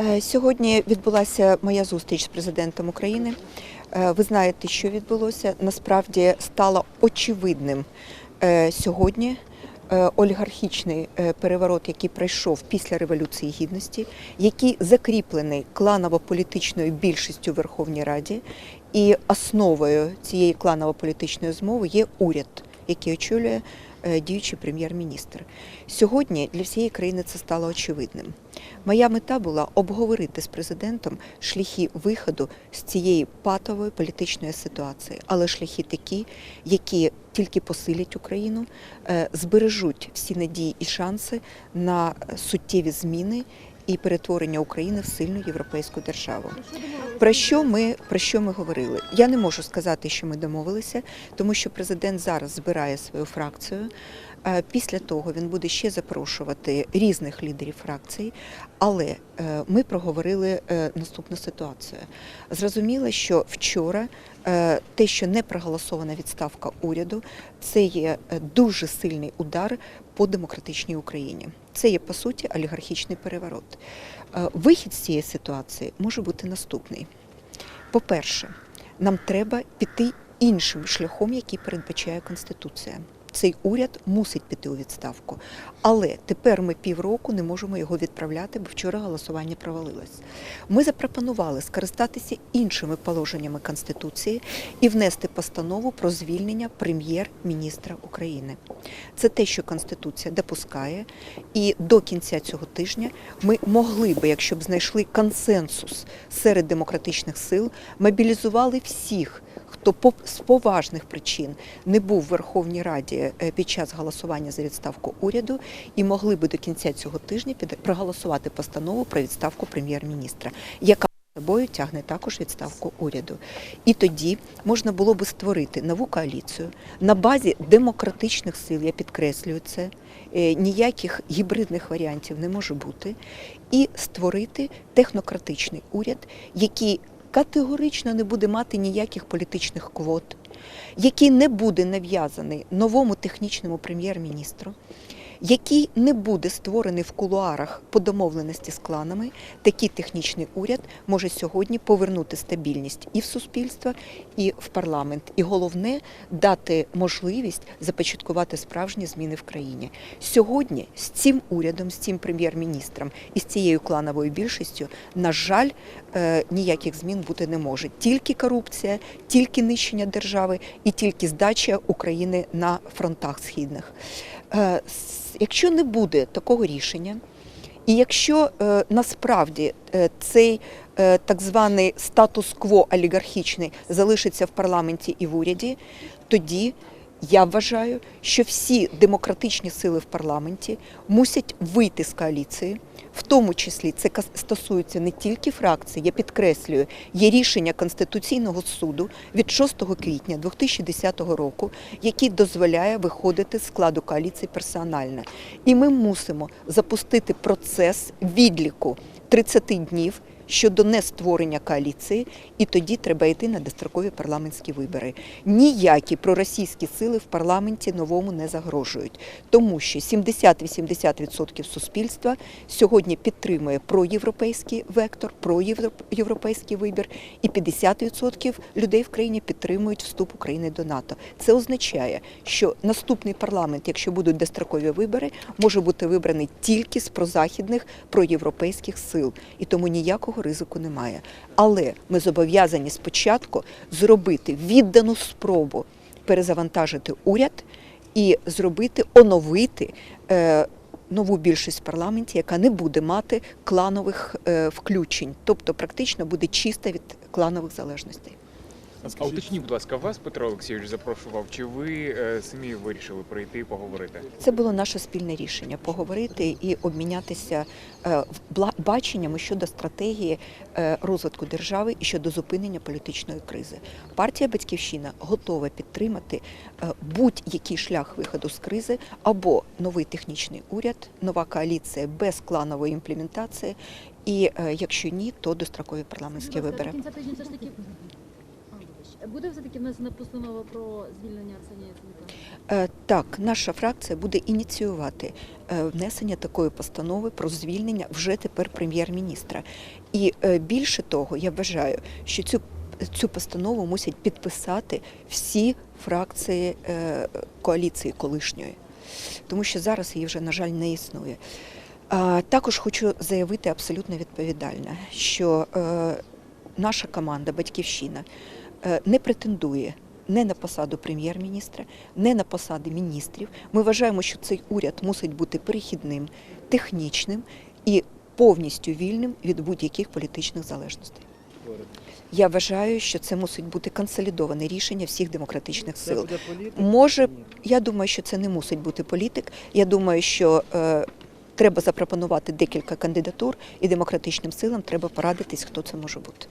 Е, Сьогодні відбулася моя зустріч з президентом України. Е, Ви знаєте, що відбулося. Насправді стало очевидним е, сьогодні олігархічний переворот, який пройшов після Революції Гідності, який закріплений кланово-політичною більшістю в Верховній Раді, і основою цієї кланово-політичної змови є уряд, який очолює діючий прем'єр-міністр. Сьогодні для всієї країни це стало очевидним. Моя мета була обговорити з президентом шляхи виходу з цієї патової політичної ситуації, але шляхи такі, які тільки посилять Україну, е, збережуть всі надії і шанси на суттєві зміни і перетворення України в сильну європейську державу. Про що ми про що ми говорили? Я не можу сказати, що ми домовилися, тому що президент зараз збирає свою фракцію. Е, Після того він буде ще запрошувати різних лідерів фракцій, але е, ми проговорили е, наступну ситуацію. Зрозуміло, що вчора те, що не проголосована відставка уряду, це є дуже сильний удар по демократичній Україні. Це є по суті олігархічний переворот. Вихід з цієї ситуації може бути наступний. По-перше, нам треба піти іншим шляхом, який передбачає Конституція. Цей уряд мусить піти у відставку. Але тепер ми півроку не можемо його відправляти, бо вчора голосування провалилось. Ми запропонували скористатися іншими положеннями Конституції і внести постанову про звільнення прем'єр-міністра України. Це те, що Конституція допускає, і до кінця цього тижня ми могли би, якщо б знайшли консенсус серед демократичних сил, мобілізували всіх, хто з поважних причин не був в Верховній Раді е, під час голосування за відставку уряду, і могли би до кінця цього тижня проголосувати постанову про відставку прем'єр-міністра, яка собою тягне також відставку уряду. І тоді можна було би створити нову коаліцію на базі демократичних сил, я підкреслюю це. е, Ніяких гібридних варіантів не може бути, і створити технократичний уряд, який категорично не буде мати ніяких політичних квот, який не буде нав'язаний новому технічному прем'єр-міністру, який не буде створений в кулуарах по домовленості з кланами, такий технічний уряд може сьогодні повернути стабільність і в суспільство, і в парламент. І головне дати можливість започаткувати справжні зміни в країні. Сьогодні з цим урядом, з цим прем'єр-міністром і з цією клановою більшістю, на жаль, е, ніяких змін бути не може. Тільки корупція, тільки нищення держави і тільки здача України на фронтах східних. Е, Якщо не буде такого рішення, і якщо е, насправді е, цей так званий статус-кво олігархічний залишиться в парламенті і в уряді, тоді я вважаю, що всі демократичні сили в парламенті мусять вийти з коаліції. В тому числі це стосується не тільки фракцій, я підкреслюю, є рішення Конституційного суду від 6 квітня 2010 року, який дозволяє виходити з складу коаліції персонально. І ми мусимо запустити процес відліку 30 днів щодо нестворення коаліції, і тоді треба йти на дострокові парламентські вибори. Ніякі проросійські сили в парламенті новому не загрожують, тому що 70-80% суспільства сьогодні підтримує проєвропейський вектор, проєвропейський вибір, і 50% людей в країні підтримують вступ України до НАТО. Це означає, що наступний парламент, якщо будуть дострокові вибори, може бути вибраний тільки з прозахідних проєвропейських сил, і тому ніякого ризику немає. Але ми зобов'язані спочатку зробити віддану спробу перезавантажити уряд і зробити, оновити. Е, Нову більшість в парламенті, яка не буде мати кланових е, включень, тобто практично буде чиста від кланових залежностей. А уточніть, будь ласка, вас Петро Олексійович запрошував, чи ви е, самі вирішили прийти і поговорити? Це було наше спільне рішення поговорити і обмінятися е, баченнями щодо стратегії е, розвитку держави і щодо зупинення політичної кризи. Партія Батьківщина готова підтримати е, будь-який шлях виходу з кризи або новий технічний уряд, нова коаліція без кланової імплементації. І е, якщо ні, то дострокові парламентські вибори. До кінця тижня все ж таки. Буде все-таки внесена постанова про звільнення Арсенія Яценюка? Е, Так, наша фракція буде ініціювати е, внесення такої постанови про звільнення вже тепер прем'єр-міністра. І е, більше того, я вважаю, що цю, цю постанову мусять підписати всі фракції коаліції колишньої, тому що зараз її вже, на жаль, не існує. Також хочу заявити абсолютно відповідально, що наша команда Батьківщина не претендує не на посаду прем'єр-міністра, не на посади міністрів. Ми вважаємо, що цей уряд мусить бути перехідним, технічним і повністю вільним від будь-яких політичних залежностей. Я вважаю, що це мусить бути консолідоване рішення всіх демократичних сил. Може, я думаю, що це не мусить бути політик. Я думаю, що е, треба запропонувати декілька кандидатур, і демократичним силам треба порадитись, хто це може бути.